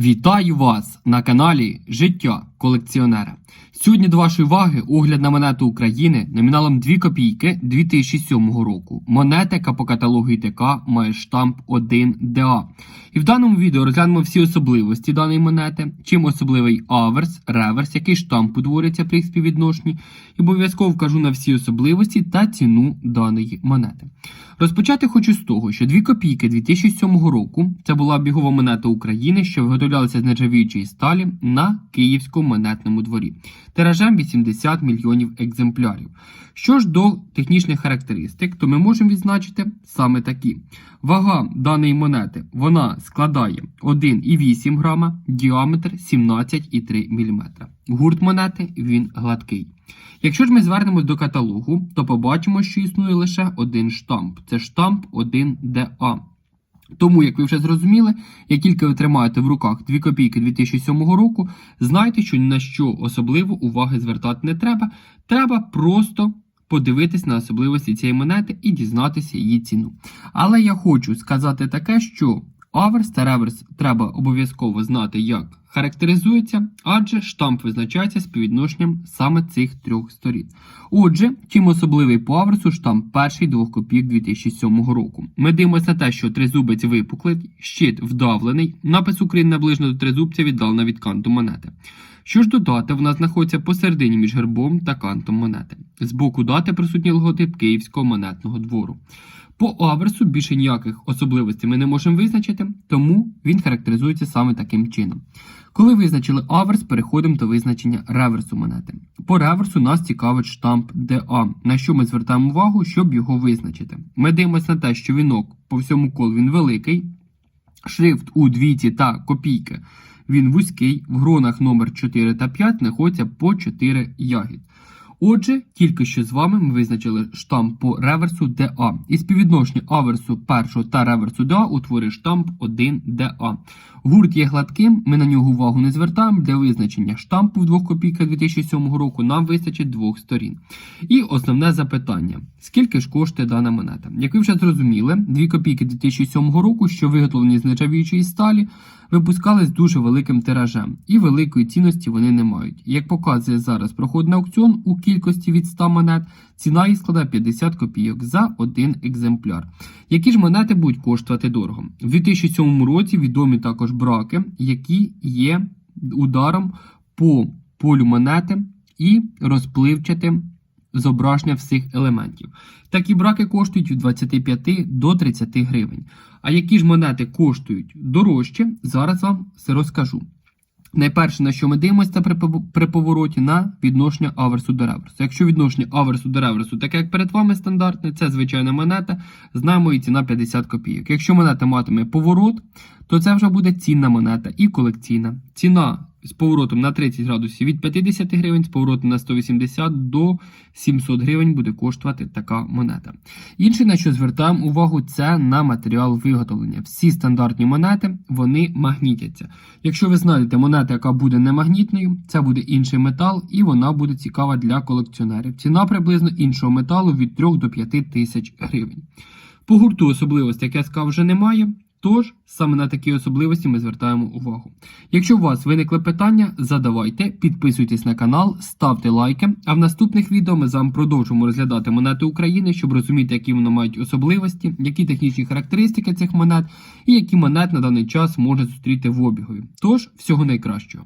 Вітаю вас на каналі Життя колекціонера. Сьогодні до вашої уваги огляд на монету України номіналом 2 копійки 2007 року. Монета, яка по каталогу ІТК має штамп 1ДА. І в даному відео розглянемо всі особливості даної монети, чим особливий аверс, реверс, який штамп утворюється при їх співвідношенні, і обов'язково вкажу на всі особливості та ціну даної монети. Розпочати хочу з того, що 2 копійки 2007 року це була бігова монета України, що виготовлялася з нержавіючої сталі на Київському монетному дворі. Тиражем 80 мільйонів екземплярів. Що ж до технічних характеристик, то ми можемо відзначити саме такі. Вага даної монети вона складає 1,8 грама, діаметр 17,3 мм. Гурт монети він гладкий. Якщо ж ми звернемось до каталогу, то побачимо, що існує лише один штамп. Це штамп 1DA. Тому, як ви вже зрозуміли, як тільки ви тримаєте в руках 2 копійки 2007 року, знайте, що ні на що особливо уваги звертати не треба. Треба просто подивитись на особливості цієї монети і дізнатися її ціну. Але я хочу сказати таке, що аверс та реверс треба обов'язково знати, як характеризується, адже штамп визначається співвідношенням саме цих трьох сторін. Отже, чим особливий по аверсу штамп перший двох копійок 2007 року. Ми дивимося те, що тризубець випуклий, щит вдавлений, напис України наближено до тризубця віддалена від канту монети. Що ж до дати, вона знаходиться посередині між гербом та кантом монети. З боку дати присутній логотип Київського монетного двору. По аверсу більше ніяких особливостей ми не можемо визначити, тому він характеризується саме таким чином. Коли визначили аверс, переходимо до визначення реверсу монети. По реверсу нас цікавить штамп DA, на що ми звертаємо увагу, щоб його визначити. Ми дивимося на те, що вінок по всьому колу він великий, шрифт у двійці та копійки він вузький, в гронах номер 4 та 5 знаходяться по 4 ягід. Отже, тільки що з вами ми визначили штамп по реверсу DA. І співвідношення аверсу першого та реверсу DA утворює штамп 1DA. Гурт є гладким, ми на нього увагу не звертаємо. Для визначення штампу в 2 копійках 2007 року нам вистачить двох сторін. І основне запитання: скільки ж коштує дана монета? Як ви вже зрозуміли, 2 копійки 2007 року, що виготовлені з нержавіючої сталі, випускали з дуже великим тиражем, і великої цінності вони не мають. Як показує зараз проходний аукціон у кількості від 100 монет, ціна їх складає 50 копійок за один екземпляр. Які ж монети будуть коштувати дорого? У 2007 році відомі також браки, які є ударом по полю монети і розпливчатим зображення всіх елементів. Такі браки коштують від 25 до 30 гривень. А які ж монети коштують дорожче, зараз вам все розкажу. Найперше, на що ми дивимося це при, повороті, на відношення аверсу до реверсу. Якщо відношення аверсу до реверсу, таке як перед вами стандартне, це звичайна монета, знаємо її ціна 50 копійок. Якщо монета матиме поворот, то це вже буде цінна монета і колекційна. Ціна з поворотом на 30 градусів від 50 гривень, з поворотом на 180 до 700 гривень буде коштувати така монета. Інше, на що звертаємо увагу, це на матеріал виготовлення. Всі стандартні монети вони магнітяться. Якщо ви знайдете монету, яка буде немагнітною, це буде інший метал, і вона буде цікава для колекціонерів. Ціна приблизно іншого металу від 3 до 5 тисяч гривень. По гурту особливості, як я сказав, вже немає. Тож саме на такі особливості ми звертаємо увагу. Якщо у вас виникли питання, задавайте, підписуйтесь на канал, ставте лайки. А в наступних відео ми з вами продовжимо розглядати монети України, щоб розуміти, які вони мають особливості, які технічні характеристики цих монет і які монет на даний час можна зустріти в обігові. Тож всього найкращого.